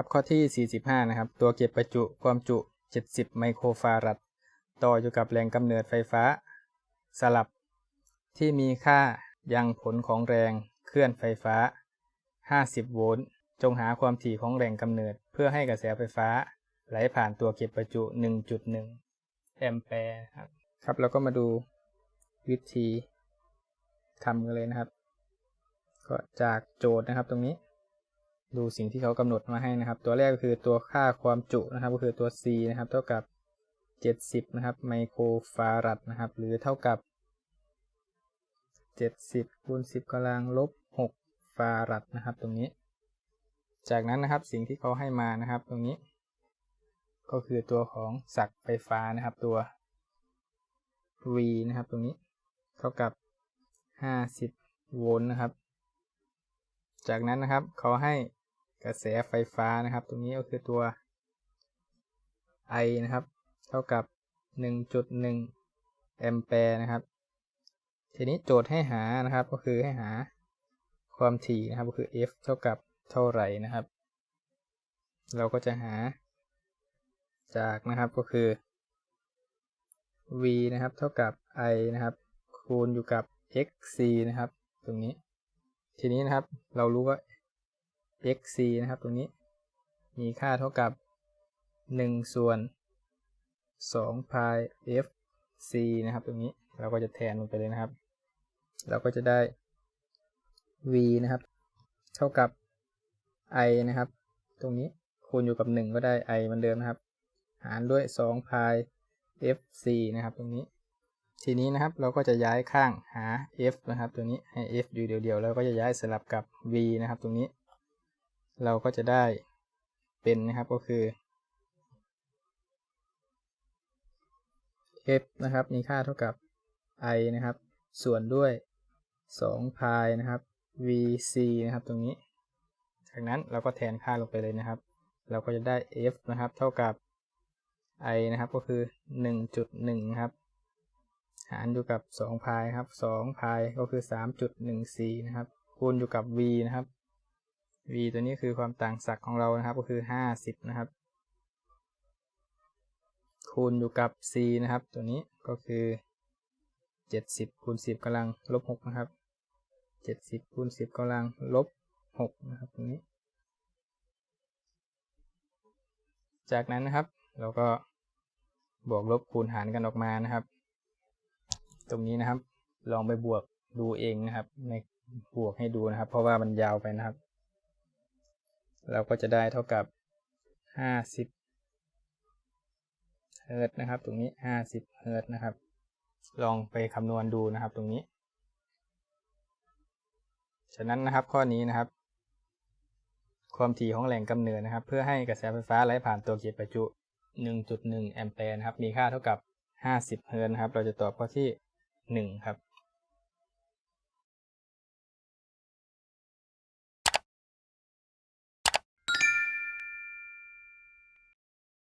ครับข้อที่ 45 นะครับ ตัวเก็บประจุความจุ 70 ไมโครฟารัด ต่ออยู่กับแหล่งกำเนิดไฟฟ้า สลับที่มีค่ายังผลของแรงเคลื่อนไฟฟ้า 50 โวลต์ จงหาความถี่ของแหล่งกำเนิด เพื่อให้กระแสไฟฟ้า ไหลผ่านตัวเก็บประจุ 1.1 แอมแปร์ครับ ครับเราก็มาดูวิธีทำกันเลยนะครับ ก็จากโจทย์นะครับตรงนี้ ดูสิ่งที่เขากำหนดมาให้นะครับ ตัวแรกก็คือตัวค่าความจุนะครับ ก็คือตัว C นะครับ เท่ากับ 70 นะครับ ไมโครฟารัดนะครับ หรือเท่ากับ 70คูณ10กำลังลบ 6 ฟารัดนะครับ ตรงนี้ จากนั้นนะครับสิ่งที่เขาให้มานะครับ ตรงนี้ ก็คือตัวของศักไฟฟ้านะครับ ตัว V นะครับ ตรงนี้ เท่ากับ 50 โวลต์นะครับ จากนั้นนะครับเขาให้ กระแสไฟฟ้านะครับ ตรงนี้ก็คือตัว I นะครับ เท่ากับ 1.1 แอมแปร์นะครับ ทีนี้โจทย์ให้หานะครับก็คือให้หาความถี่นะครับก็คือ F เท่ากับเท่าไหร่นะครับ เราก็จะหาจากนะครับก็คือ v นะครับ เท่ากับ i นะครับ คูณอยู่กับ xc นะครับ ตรงนี้ ทีนี้นะครับเรารู้ว่า xc นะครับตรงนี้ มีค่าเท่ากับ 1 ส่วน2 pi fc นะครับ ตรงนี้เราก็จะแทนมันไปเลยนะครับ เราก็จะได้ v นะครับ เท่ากับ i นะครับ ตรงนี้คูณอยู่กับ 1 ก็ได้ i เหมือนเดิมนะครับ หารด้วย2 pi fc นะครับ ตรงนี้ ทีนี้นะครับเราก็จะย้ายข้างหา f นะครับ ตัวนี้ให้ f อยู่เดียวๆแล้วก็จะย้ายสลับกับ v นะครับ ตรงนี้ เราก็จะได้เป็นนะครับก็คือ f นะครับ มีค่าเท่ากับ i นะครับ ส่วนด้วย2 pi นะครับ vc นะครับตรงนี้ จากนั้นเราก็แทนค่าลงไปเลยนะครับ เราก็จะได้ f นะครับ เท่ากับ i นะครับก็คือ 1.1ครับ หารอยู่กับ2พายครับ2พายก็คือ 3.14 นะครับ คูณอยู่กับ v นะครับ v ตัวนี้คือความต่างศักย์ของเรานะครับ ก็คือ 50 นะครับ คูณอยู่กับ c นะครับ ตัวนี้ก็คือ 70คูณ10กำลังลบ6นะครับ 70คูณ10กำลังลบ6นะครับตรงนี้ จากนั้นนะครับ เราก็บวกลบคูณหารกันออกมานะครับ ตรงนี้นะครับ ลองไปบวกดูเองนะครับในบวกให้ดูนะครับ เพราะว่ามันยาวไปนะครับ เราก็จะได้เท่ากับ 50 เฮิร์ตนะครับ ตรงนี้ 50 เฮิร์ตนะครับ ลองไปคำนวณดูนะครับตรงนี้ ฉะนั้นนะครับข้อนี้นะครับ ความถี่ของแหล่งกำเนิดนะครับ เพื่อให้กระแสไฟฟ้าไหลผ่านตัวเก็บประจุ 1.1 แอมแปร์นะครับ มีค่าเท่ากับ 50 เฮิร์ตนะครับ เราจะตอบข้อที่ 1 ครับ